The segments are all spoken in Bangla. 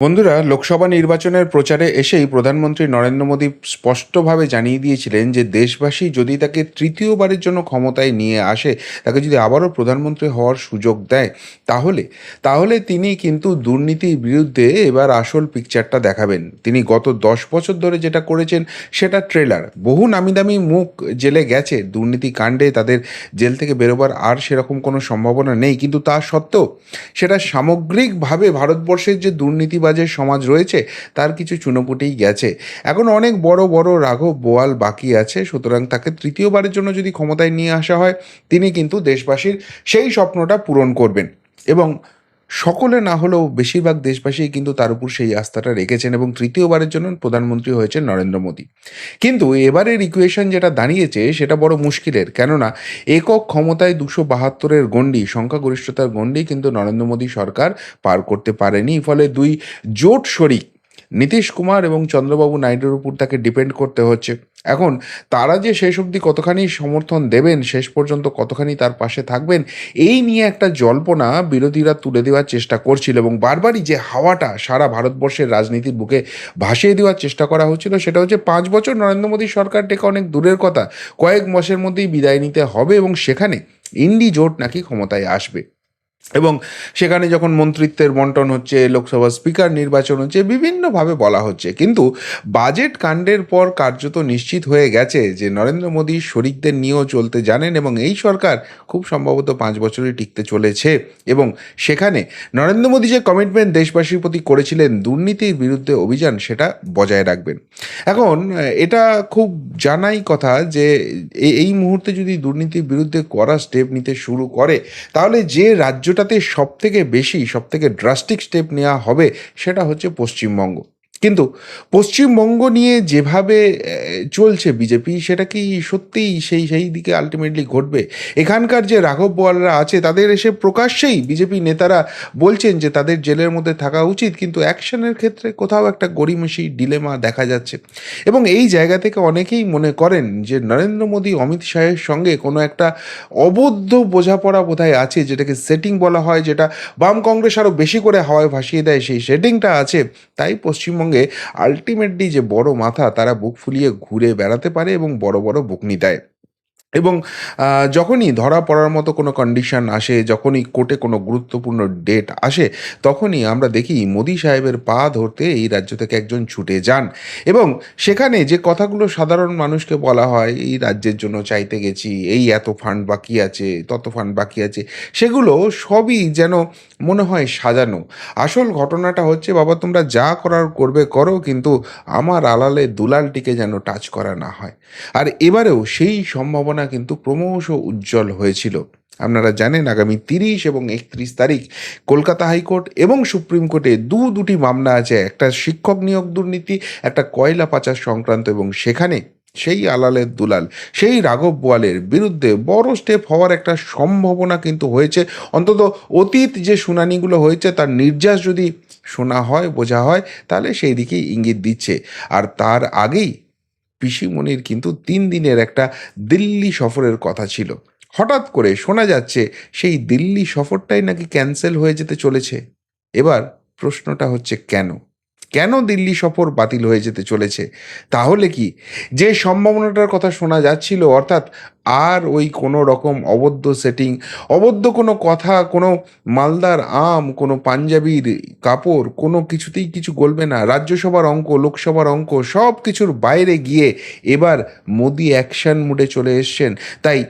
বন্ধুরা, লোকসভা নির্বাচনের প্রচারে এসেই প্রধানমন্ত্রী নরেন্দ্র মোদী স্পষ্টভাবে জানিয়ে দিয়েছিলেন যে দেশবাসী যদি তাকে তৃতীয়বারের জন্য ক্ষমতায় নিয়ে আসে, তাকে যদি আবারও প্রধানমন্ত্রী হওয়ার সুযোগ দেয়, তাহলে তাহলে তিনি কিন্তু দুর্নীতির বিরুদ্ধে এবার আসল পিকচারটা দেখাবেন। তিনি গত দশ বছর ধরে যেটা করেছেন, সেটা ট্রেলার বহু নামি দামি মুখ জেলে গেছে, দুর্নীতি কাণ্ডে তাদের জেল থেকে বেরোবার আর সেরকম কোনো সম্ভাবনা নেই। কিন্তু তা সত্ত্বেও, সেটা সামগ্রিকভাবে ভারতবর্ষের যে দুর্নীতিবাজের সমাজ রয়েছে, তার কিছু চুনোপুটেই গেছে। এখন অনেক বড় বড় রাঘব বোয়াল বাকি আছে, সুতরাং তাকে তৃতীয়বারের জন্য যদি ক্ষমতায় নিয়ে আসা হয়, তিনি কিন্তু দেশবাসীর সেই স্বপ্নটা পূরণ করবেন। এবং সকলে না হলেও বেশিরভাগ দেশবাসী কিন্তু তার উপর সেই আস্থাটা রেখেছেন এবং তৃতীয়বারের জন্য প্রধানমন্ত্রী হয়েছেন নরেন্দ্র মোদী। কিন্তু এবারের ইকুয়েশন যেটা দাঁড়িয়েছে সেটা বড় মুশকিলের, কেননা একক ক্ষমতায় দুশো বাহাত্তরের গণ্ডি, সংখ্যাগরিষ্ঠতার গণ্ডি কিন্তু নরেন্দ্র মোদী সরকার পার করতে পারেনি। ফলে দুই জোট শরিক, নীতিশ কুমার এবং চন্দ্রবাবু নাইডুর উপর তাকে ডিপেন্ড করতে হচ্ছে। এখন তারা যে শেষ অবধি কতখানি সমর্থন দেবেন, শেষ পর্যন্ত কতখানি তার পাশে থাকবেন, এই নিয়ে একটা জল্পনা বিরোধীরা তুলে দেওয়ার চেষ্টা করছিল এবং বারবারই যে হাওয়াটা সারা ভারতবর্ষের রাজনীতির বুকে ভাসিয়ে দেওয়ার চেষ্টা করা হচ্ছিল, সেটা হচ্ছে পাঁচ বছর নরেন্দ্র মোদী সরকার থেকে অনেক দূরের কথা। কয়েক মাসের মধ্যেই বিদায় নিতে হবে এবং সেখানে ইন্ডি জোট নাকি ক্ষমতায় আসবে। এবং সেখানে যখন মন্ত্রিত্বের বন্টন হচ্ছে লোকসভা স্পিকার নির্বাচন হচ্ছে, বিভিন্নভাবে বলা হচ্ছে। কিন্তু বাজেট কাণ্ডের পর কার্যত নিশ্চিত হয়ে গেছে যে নরেন্দ্র মোদী শরিকদের নিয়েও চলতে জানেন এবং এই সরকার খুব সম্ভবত পাঁচ বছরই টিকতে চলেছে। এবং সেখানে নরেন্দ্র মোদী যে কমিটমেন্ট দেশবাসীর প্রতি করেছিলেন দুর্নীতির বিরুদ্ধে অভিযান, সেটা বজায় রাখবেন। এখন, এটা খুব জানাই কথা যে এই মুহূর্তে যদি দুর্নীতির বিরুদ্ধে করা স্টেপ নিতে শুরু করে, তাহলে যে রাজ্যটাতে সব থেকে বেশি সব থেকে ড্রাস্টিক স্টেপ নেওয়া হবে সেটা হচ্ছে পশ্চিমবঙ্গ। কিন্তু পশ্চিমবঙ্গ নিয়ে যেভাবে চলছে বিজেপি, সেটা কি সত্যিই সেই সেই দিকে আলটিমেটলি ঘটবে? এখানকার যে রাঘব বোয়ালরা আছে, তাদের এসে প্রকাশ্যেই বিজেপি নেতারা বলছেন যে তাদের জেলের মধ্যে থাকা উচিত, কিন্তু অ্যাকশনের ক্ষেত্রে কোথাও একটা গড়িমসি ডিলেমা দেখা যাচ্ছে। এবং এই জায়গা থেকে অনেকেই মনে করেন যে নরেন্দ্র মোদী, অমিত শাহের সঙ্গে কোনো একটা অবদ্ধ বোঝাপড়া বোধহয় আছে, যেটাকে সেটিং বলা হয়, যেটা বাম কংগ্রেস আরও বেশি করে হাওয়ায় ভাসিয়ে দেয়, সেই সেটিংটা আছে। তাই পশ্চিমবঙ্গে আলটিমেটলি যে বড় মাথা, তারা বুক ফুলিয়ে ঘুরে বেড়াতে পারে এবং বড় বড় বকনি দেয়। এবং যখনই ধরা পড়ার মতো কোনো কন্ডিশন আসে, যখনই কোর্টে কোনো গুরুত্বপূর্ণ ডেট আসে, তখনই আমরা দেখি মোদি সাহেবের পা ধরতে এই রাজ্য থেকে একজন ছুটে যান। এবং সেখানে যে কথাগুলো সাধারণ মানুষকে বলা হয়, এই রাজ্যের জন্য চাইতে গেছি, এই এত ফান্ড বাকি আছে, তত ফান্ড বাকি আছে, সেগুলো সবই যেন মনে হয় সাজানো। আসল ঘটনাটা হচ্ছে, বাবা, তোমরা যা করার করবে করো, কিন্তু আমার আলালে দুলালটিকে যেন টাচ করা না হয়। আর এবারেও সেই সম্ভাবনা কিন্তু ক্রমশ উজ্জ্বল হয়েছিল। আপনারা জানেন আগামী তিরিশ এবং একত্রিশ তারিখ কলকাতা হাইকোর্ট এবং সুপ্রিম কোর্টে দু দুটি মামলা আছে। একটা শিক্ষক নিয়োগ দুর্নীতি, একটা কয়লা পাচার সংক্রান্ত এবং সেখানে সেই আলালের দুলাল, সেই রাঘব বোয়ালের বিরুদ্ধে বড় স্টেপ হওয়ার একটা সম্ভাবনা কিন্তু হয়েছে। অন্তত অতীত যে শুনানিগুলো হয়েছে, তার নির্যাস যদি শোনা হয়, বোঝা হয়, তাহলে সেই দিকেই ইঙ্গিত দিচ্ছে। আর তার আগেই পিসিমণির কিন্তু তিন দিনের একটা দিল্লি সফরের কথা ছিল। হঠাৎ করে শোনা যাচ্ছে সেই দিল্লি সফরটাই নাকি ক্যান্সেল হয়ে যেতে চলেছে। এবার প্রশ্নটা হচ্ছে কেন? কেন দিল্লি সফর বাতিল হয়ে যেতে চলেছে? তাহলে কি? যে সম্ভাবনাটার কথা শোনা যাচ্ছিল, অর্থাৎ আর ওই কোনো রকম অবদ্ধ সেটিং অবদ্ধ কোনো কথা, কোনো মালদার আম, কোনো পাঞ্জাবির কাপড়, কোনো কিছুতেই কিছু গলবে না। রাজ্যসভার অঙ্ক, লোকসভার অঙ্ক, সব কিছুর বাইরে গিয়ে এবার মোদি অ্যাকশন মুডে চলে এসছেন। তাই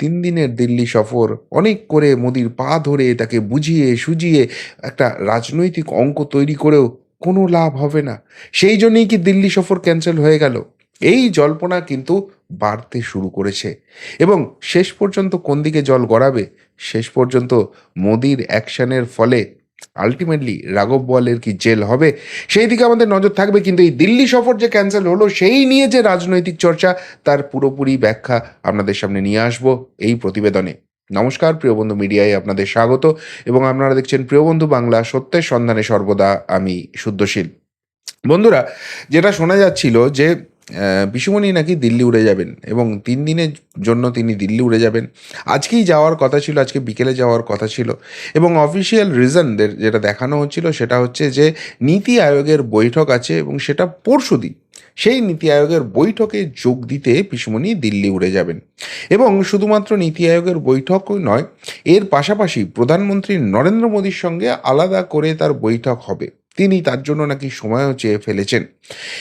তিন দিনের দিল্লি সফর, অনেক করে মোদির পা ধরে তাকে বুঝিয়ে, সুজিয়ে একটা রাজনৈতিক অঙ্ক তৈরি করেও কোনো লাভ হবে না। সেই জন্যই কি দিল্লি সফর ক্যান্সেল হয়ে গেল? এই জল্পনা কিন্তু বাড়তে শুরু করেছে। এবং শেষ পর্যন্ত কোন দিকে জল গড়াবে? শেষ পর্যন্ত মোদির অ্যাকশনের ফলে আলটিমেটলি রাঘব বোয়ালের কি জেল হবে? সেই দিকে আমাদের নজর থাকবে কিন্তু এই দিল্লি সফর যে ক্যান্সেল হলো, সেই নিয়ে যে রাজনৈতিক চর্চা, তার পুরোপুরি ব্যাখ্যা আপনাদের সামনে নিয়ে আসব এই প্রতিবেদনে। নমস্কার, প্রিয় বন্ধু মিডিয়ায় আপনাদের স্বাগত এবং আপনারা দেখছেন প্রিয় বন্ধু বাংলা সত্যের সন্ধানে সর্বদা আমি শুদ্ধশীল। বন্ধুরা, যেটা শোনা যাচ্ছিল যে পিসুমণি নাকি দিল্লি উড়ে যাবেন এবং তিন দিনের জন্য তিনি দিল্লি উড়ে যাবেন। আজকেই যাওয়ার কথা ছিল, আজকে বিকেলে যাওয়ার কথা ছিল এবং অফিসিয়াল রিজনদের যেটা দেখানো হচ্ছিল সেটা হচ্ছে যে, নীতি আয়োগের বৈঠক আছে এবং সেটা পরশুদিন সেই নীতি আয়োগের বৈঠকে যোগ দিতে পিসুমণি দিল্লি উড়ে যাবেন। এবং শুধুমাত্র নীতি আয়োগের বৈঠকই নয়, এর পাশাপাশি প্রধানমন্ত্রী নরেন্দ্র মোদীর সঙ্গে আলাদা করে তার বৈঠক হবে। তিনি তার জন্য নাকি সময়ও চেয়ে ফেলেছেন।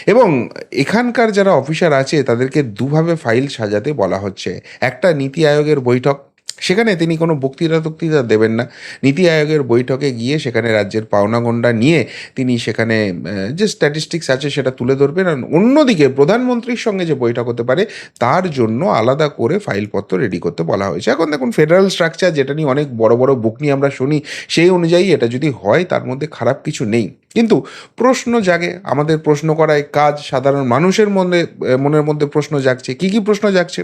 এবং এখানকার যারা অফিসার আছে, তাদেরকে দুভাবে ফাইল সাজাতে বলা হচ্ছে। একটা নীতি আয়োগের বৈঠক সেখানে তিনি কোনো বক্তৃতা টক্তৃতা দেবেন না। নীতি আয়োগের বৈঠকে গিয়ে সেখানে রাজ্যের পাওনাগণ্ডা নিয়ে তিনি সেখানে যে স্ট্যাটিস্টিক্স আছে সেটা তুলে ধরবেন। আর অন্যদিকে প্রধানমন্ত্রীর সঙ্গে যে বৈঠক হতে পারে, তার জন্য আলাদা করে ফাইলপত্র রেডি করতে বলা হয়েছে। এখন দেখুন ফেডারেল স্ট্রাকচার যেটা নিয়ে অনেক বড় বড় বুক নিয়ে আমরা শুনি, সেই অনুযায়ী এটা যদি হয়, তার মধ্যে খারাপ কিছু নেই। কিন্তু প্রশ্ন জাগে, আমাদের প্রশ্ন করায় কাজ সাধারণ মানুষের মনে মনের মধ্যে প্রশ্ন জাগছে। কি কি প্রশ্ন জাগছে?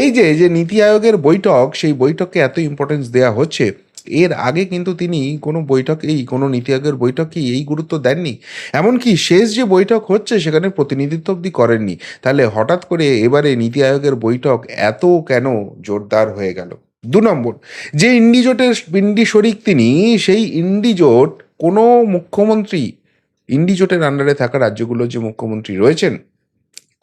এই যে যে নীতি আয়োগের বৈঠক, সেই বৈঠককে এত ইম্পর্টেন্স দেওয়া হচ্ছে, এর আগে কিন্তু তিনি কোনো বৈঠক, এই কোনো নীতি আয়োগের বৈঠককে এই গুরুত্ব দেননি? এমনকি শেষ যে বৈঠক হচ্ছে, সেখানে প্রতিনিধিত্ব অব্দি করেননি। তাহলে হঠাৎ করে এবারে নীতি আয়োগের বৈঠক এত কেন জোরদার হয়ে গেল? দু নম্বর, যে ইন্ডিজোটের ইন্ডি শরিক তিনি, সেই ইন্ডিজোট কোনো মুখ্যমন্ত্রী ইন্ডিজোটের আন্ডারে থাকা রাজ্যগুলোর যে মুখ্যমন্ত্রী রয়েছেন,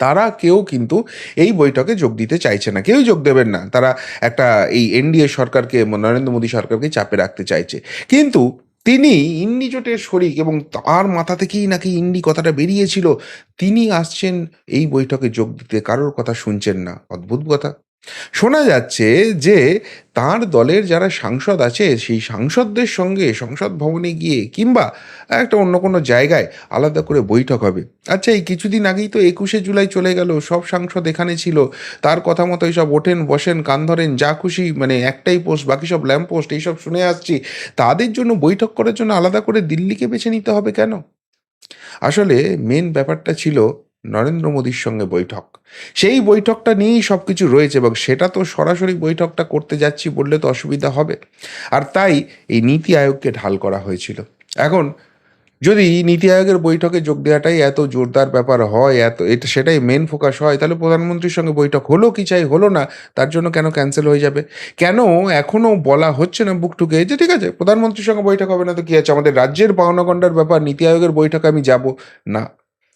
তারা কেউ কিন্তু এই বৈঠকে যোগ দিতে চাইছে না, কেউই যোগ দেবেন না। তারা একটা এই এনডিএ সরকারকে নরেন্দ্র মোদী সরকারকে চাপে রাখতে চাইছে। কিন্তু তিনি ইন্ডি জোটের শরিক এবং তার মাথা থেকেই নাকি ইন্ডি কথাটা বেরিয়েছিল, তিনি আসছেন এই বৈঠকে যোগ দিতে, কারোর কথা শুনছেন না। অদ্ভুত কথা। শোনা যাচ্ছে যে তার দলের যারা সাংসদ আছে, সেই সাংসদদের সঙ্গে সংসদ ভবনে গিয়ে কিংবা একটা অন্য কোনো জায়গায় আলাদা করে বৈঠক হবে। আচ্ছা এই কিছুদিন আগেই তো একুশে জুলাই চলে গেল, সব সাংসদ এখানে ছিল, তার কথা মতোই সব ওঠেন, বসেন, কান ধরেন, যা খুশি মানে একটাই পোস্ট, বাকি সব ল্যাম্প পোস্ট, এইসব শুনে আসছি। তাদের জন্য বৈঠক করার জন্য আলাদা করে দিল্লিকে বেছে নিতে হবে কেন? আসলে মেন ব্যাপারটা ছিল নরেন্দ্র মোদীর সঙ্গে বৈঠক। সেই বৈঠকটা নিয়েই সব কিছু রয়েছে এবং সেটা তো সরাসরি বৈঠকটা করতে যাচ্ছি বললে তো অসুবিধা হবে। আর তাই এই নীতি আয়োগকে ঢাল করা হয়েছিল। এখন যদি নীতি আয়োগের বৈঠকে যোগ দেওয়াটাই এত জোরদার ব্যাপার হয়, এত এটা সেটাই মেন ফোকাস হয়, তাহলে প্রধানমন্ত্রীর সঙ্গে বৈঠক হলো কি চাই হলো না, তার জন্য কেন ক্যান্সেল হয়ে যাবে? কেন এখনও বলা হচ্ছে না বুক টুকে যে ঠিক আছে, প্রধানমন্ত্রীর সঙ্গে বৈঠক হবে না তো কী আছে? আমাদের রাজ্যের পাওনাগণ্ডার ব্যাপার, নীতি আয়োগের বৈঠকে আমি যাব না।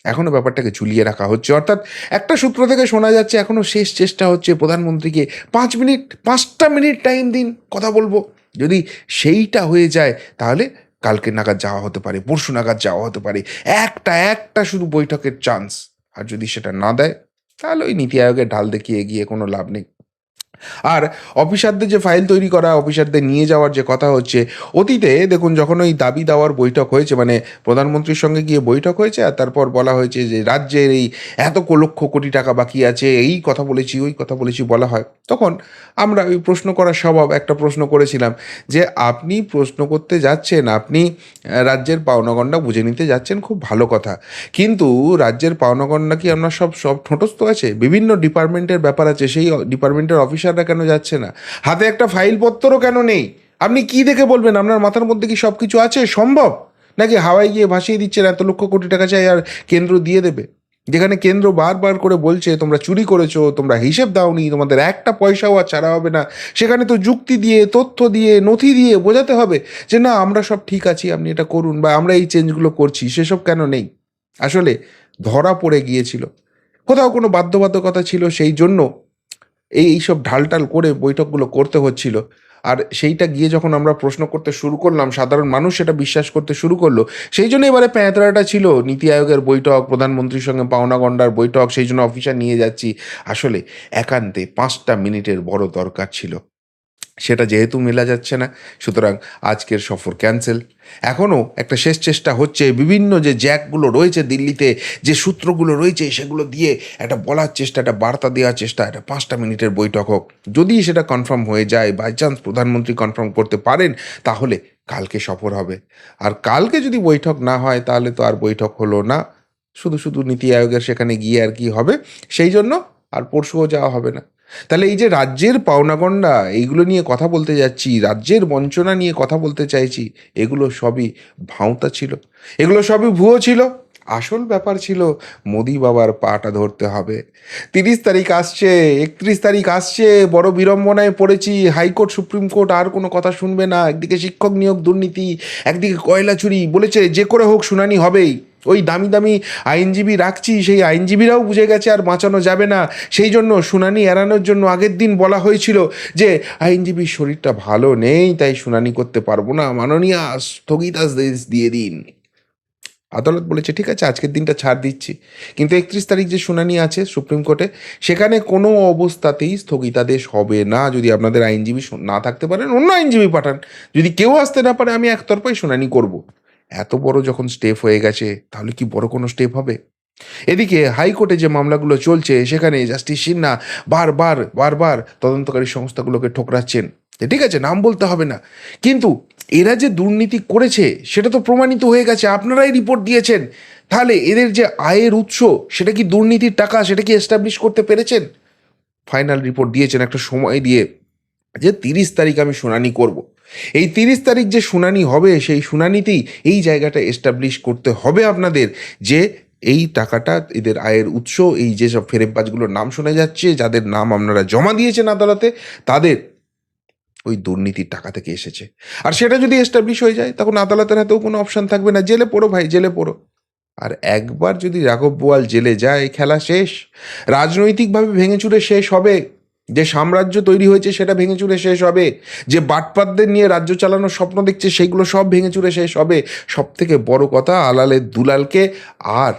এখনও ব্যাপারটাকে ঝুলিয়ে রাখা হচ্ছে। অর্থাৎ একটা সূত্র থেকে শোনা যাচ্ছে এখনও শেষ চেষ্টা হচ্ছে প্রধানমন্ত্রীকে পাঁচ মিনিট, পাঁচটা মিনিট টাইম দিন, কথা বলব। যদি সেইটা হয়ে যায়, তাহলে কালকে নাগাদ যাওয়া হতে পারে, পরশু নাগাদ যাওয়া হতে পারে। একটা একটা শুধু বৈঠকের চান্স আর যদি সেটা না দেয়, তাহলে ওই নীতি আয়োগের ঢাল দেখিয়ে গিয়ে কোনো লাভ নেই। আর অফিসারদের যে ফাইল তৈরি করা, অফিসারদের নিয়ে যাওয়ার যে কথা হচ্ছে, অতীতে দেখুন যখন ওই দাবি দেওয়ার বৈঠক হয়েছে মানে প্রধানমন্ত্রীর সঙ্গে গিয়ে বৈঠক হয়েছে, আর তারপর বলা হয়েছে যে রাজ্যের এই এত লক্ষ কোটি টাকা বাকি আছে, এই কথা বলেছি, ওই কথা বলেছি বলা হয়। তখন আমরা ওই প্রশ্ন করার স্বভাব, একটা প্রশ্ন করেছিলাম যে আপনি প্রশ্ন করতে যাচ্ছেন, আপনি রাজ্যের পাওনাগণ্ডা বুঝে নিতে যাচ্ছেন, খুব ভালো কথা। কিন্তু রাজ্যের পাওনাগণ্ডা কি আপনার সব সব ঠোঁটস্থ আছে? বিভিন্ন ডিপার্টমেন্টের ব্যাপার আছে, সেই ডিপার্টমেন্টের অফিসাররা কেন যাচ্ছে না? হাতে একটা ফাইলপত্রও কেন নেই? আপনি কি দেখে বলবেন? আপনার মাথার মধ্যে কি সব কিছু আছে? সম্ভব? নাকি হাওয়ায় গিয়ে ভাসিয়ে দিচ্ছেন এত লক্ষ কোটি টাকা চাই আর কেন্দ্র দিয়ে দেবে? যেখানে কেন্দ্র বারবার করে বলছে, তোমরা চুরি করেছ, তোমরা হিসেব দাওনি, তোমাদের একটা পয়সাও আর ছাড়া হবে না। সেখানে তো যুক্তি দিয়ে, তথ্য দিয়ে, নথি দিয়ে বোঝাতে হবে যে, না, আমরা সব ঠিক আছি, আপনি এটা করুন বা আমরা এই চেঞ্জগুলো করছি, সেসব কেন নেই? আসলে ধরা পড়ে গিয়েছিল। কোথাও কোনো বাধ্যবাধকতা ছিল সেই জন্য এই এইসব ঢালটাল করে বৈঠকগুলো করতে হচ্ছিল। আর সেইটা গিয়ে যখন আমরা প্রশ্ন করতে শুরু করলাম, সাধারণ মানুষ সেটা বিশ্বাস করতে শুরু করল, সেই জন্য এবারে প্যাঁতরাটা ছিল। নীতি আয়োগের বৈঠক, প্রধানমন্ত্রীর সঙ্গে পাওনা গন্ডার বৈঠক, সেই জন্য অফিসার নিয়ে যাচ্ছি। আসলে একান্তে পাঁচটা মিনিটের বড় দরকার ছিল। সেটা যেহেতু মেলা যাচ্ছে না, সুতরাং আজকের সফর ক্যান্সেল এখনও একটা শেষ চেষ্টা হচ্ছে, বিভিন্ন যে জ্যাকগুলো রয়েছে দিল্লিতে, যে সূত্রগুলো রয়েছে সেগুলো দিয়ে একটা বলার চেষ্টা, একটা বার্তা দেওয়ার চেষ্টা, একটা পাঁচটা মিনিটের বৈঠক হোক। যদি সেটা কনফার্ম হয়ে যায় বাই চান্স প্রধানমন্ত্রী কনফার্ম করতে পারেন, তাহলে কালকে সফর হবে। আর কালকে যদি বৈঠক না হয়, তাহলে তো আর বৈঠক হলো না। শুধু শুধু নীতি আয়োগের সেখানে গিয়ে আর কি হবে, সেই জন্য আর পরশুও যাওয়া হবে না। তাহলে এই যে রাজ্যের পাওনাগণ্ডা, এইগুলো নিয়ে কথা বলতে যাচ্ছি, রাজ্যের বঞ্চনা নিয়ে কথা বলতে চাইছি, এগুলো সবই ভাঁওতা ছিল। এগুলো সবই ভুয়ো ছিল। আসল ব্যাপার ছিল, মোদি বাবার পাটা ধরতে হবে। তিরিশ তারিখ আসছে, একত্রিশ তারিখ আসছে, বড় বিড়ম্বনায় পড়েছি, হাইকোর্ট, সুপ্রিম কোর্ট আর কোনো কথা শুনবে না। একদিকে শিক্ষক নিয়োগ দুর্নীতি, একদিকে কয়লা চুরি, বলেছে যে করে হোক শুনানি হবেই। ওই দামি দামি আইনজীবী রাখছি, সেই আইনজীবীরাও বুঝে গেছে আর বাঁচানো যাবে না। সেই জন্য শুনানি এড়ানোর জন্য আগের দিন বলা হয়েছিল যে, আইনজীবীর শরীরটা ভালো নেই, তাই শুনানি করতে পারব না। মাননীয় স্থগিতাদেশ দিয়ে দিন। আদালত বলেছে, ঠিক আছে, আজকের দিনটা ছাড় দিচ্ছি। কিন্তু একত্রিশ তারিখ যে শুনানি আছে সুপ্রিম কোর্টে, সেখানে কোনো অবস্থাতেই স্থগিতাদেশ হবে না। যদি আপনাদের আইনজীবী না থাকতে পারেন, অন্য আইনজীবী পাঠান। যদি কেউ আসতে না পারে, আমি একতরফাই শুনানি করব। এত বড় যখন স্টেপ হয়ে গেছে, তাহলে কি বড় কোনো স্টেপ হবে? এদিকে হাইকোর্টে যে মামলাগুলো চলছে, সেখানে জাস্টিস সিনহা বারবার বারবার তদন্তকারী সংস্থাগুলোকে ঠোকরাচ্ছেন। ঠিক আছে, নাম বলতে হবে না। কিন্তু এরা যে দুর্নীতি করেছে, সেটা তো প্রমাণিত হয়ে গেছে, আপনারাই রিপোর্ট দিয়েছেন। তাহলে এদের যে আয়ের উৎস, সেটা কি দুর্নীতির টাকা, সেটা কি এস্টাবলিশ করতে পেরেছেন? ফাইনাল রিপোর্ট দিয়েছেন একটা সময় দিয়ে। যে তিরিশ তারিখ আমি শুনানি করব। এই তিরিশ তারিখ যে শুনানি হবে, সেই শুনানিতেই এই জায়গাটা এস্টাবলিশ করতে হবে আপনাদের যে এই টাকাটা এদের আয়ের উৎস, এই যেসব ফেরেববাজগুলোর নাম শোনা যাচ্ছে, যাদের নাম আপনারা জমা দিয়েছেন আদালতে, তাদের ওই দুর্নীতির টাকা থেকে এসেছে। আর সেটা যদি এস্টাবলিশ হয়ে যায়, তখন আদালতের হাতেও কোনো অপশন থাকবে না। জেলে পড়ো ভাই, জেলে পড়ো। আর একবার যদি রাঘব বোয়াল জেলে যায়, খেলা শেষ, রাজনৈতিকভাবে ভেঙে ভেঙেচুরে শেষ হবে যে সাম্রাজ্য তৈরি হয়েছে সেটা ভেঙে চুরে শেষ হবে, যে বাটপাতদের নিয়ে রাজ্য চালানোর স্বপ্ন দেখছে সেইগুলো সব ভেঙে চুরে শেষ হবে। সব থেকে বড় কথা, আলালের দুলালকে আর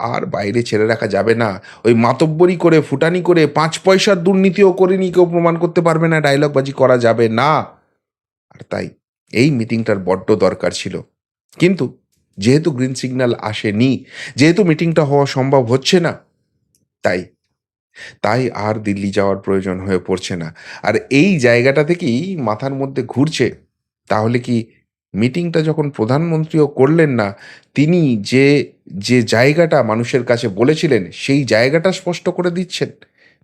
আর বাইরে ছেড়ে রাখা যাবে না। ওই মাতব্বরি করে, ফুটানি করে, পাঁচ পয়সার দুর্নীতিও করেনি, কেউ প্রমাণ করতে পারবে না, ডায়লগবাজি করা যাবে না। আর তাই, এই মিটিংটার বড্ড দরকার ছিল। কিন্তু যেহেতু গ্রিন সিগন্যাল আসেনি, যেহেতু মিটিংটা হওয়া সম্ভব হচ্ছে না, তাই তাই আর দিল্লি যাওয়ার প্রয়োজন হয়ে পড়ছে না। আর এই জায়গাটা থেকেই মাথার মধ্যে ঘুরছে। তাহলে কি মিটিংটা যখন প্রধানমন্ত্রীও করলেন না, তিনি যে যে জায়গাটা মানুষের কাছে বলেছিলেন, সেই জায়গাটা স্পষ্ট করে দিচ্ছেন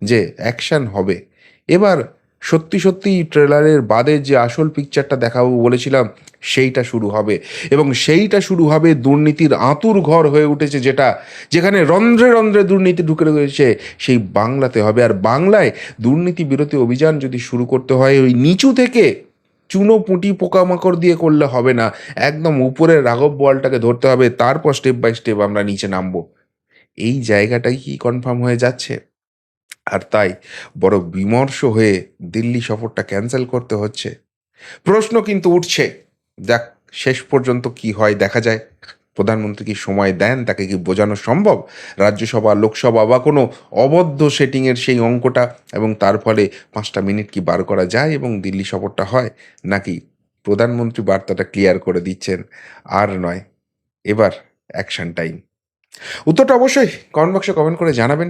যে অ্যাকশান হবে। এবার সত্যি সত্যি ট্রেলারের বাদে যে আসল পিকচারটা দেখাবো বলেছিলাম, সেইটা শুরু হবে। এবং সেইটা শুরু হবে দুর্নীতির আঁতুর ঘর হয়ে উঠেছে যেটা, যেখানে রন্ধ্রে রন্ধ্রে দুর্নীতি ঢুকে রয়েছে, সেই বাংলাতে হবে। আর বাংলায় দুর্নীতি বিরোধী অভিযান যদি শুরু করতে হয়, ওই নিচু থেকে চুনো পুঁটি পোকামাকড় দিয়ে করলে হবে না। একদম উপরের রাঘব বলটাকে ধরতে হবে, তারপর স্টেপ বাই স্টেপ আমরা নিচে নামবো। এই জায়গাটাই কি কনফার্ম হয়ে যাচ্ছে? আর তাই বড় বিমর্ষ হয়ে দিল্লি সফরটা ক্যান্সেল করতে হচ্ছে। প্রশ্ন কিন্তু উঠছে দেখ শেষ পর্যন্ত কি হয় দেখা যায়। প্রধানমন্ত্রী কি সময় দেন? তাকে কি বোঝানো সম্ভব? রাজ্যসভা, লোকসভা বা কোনো অবদ্ধ সেটিংয়ের সেই অঙ্কটা এবং তার ফলে পাঁচটা মিনিট কি বার করা যায় এবং দিল্লি সফরটা হয়? নাকি প্রধানমন্ত্রী বার্তাটা ক্লিয়ার করে দিচ্ছেন? আর নয়, এবার অ্যাকশন টাইম। উত্তরটা অবশ্যই কমেন্ট বক্সে কমেন্ট করে জানাবেন।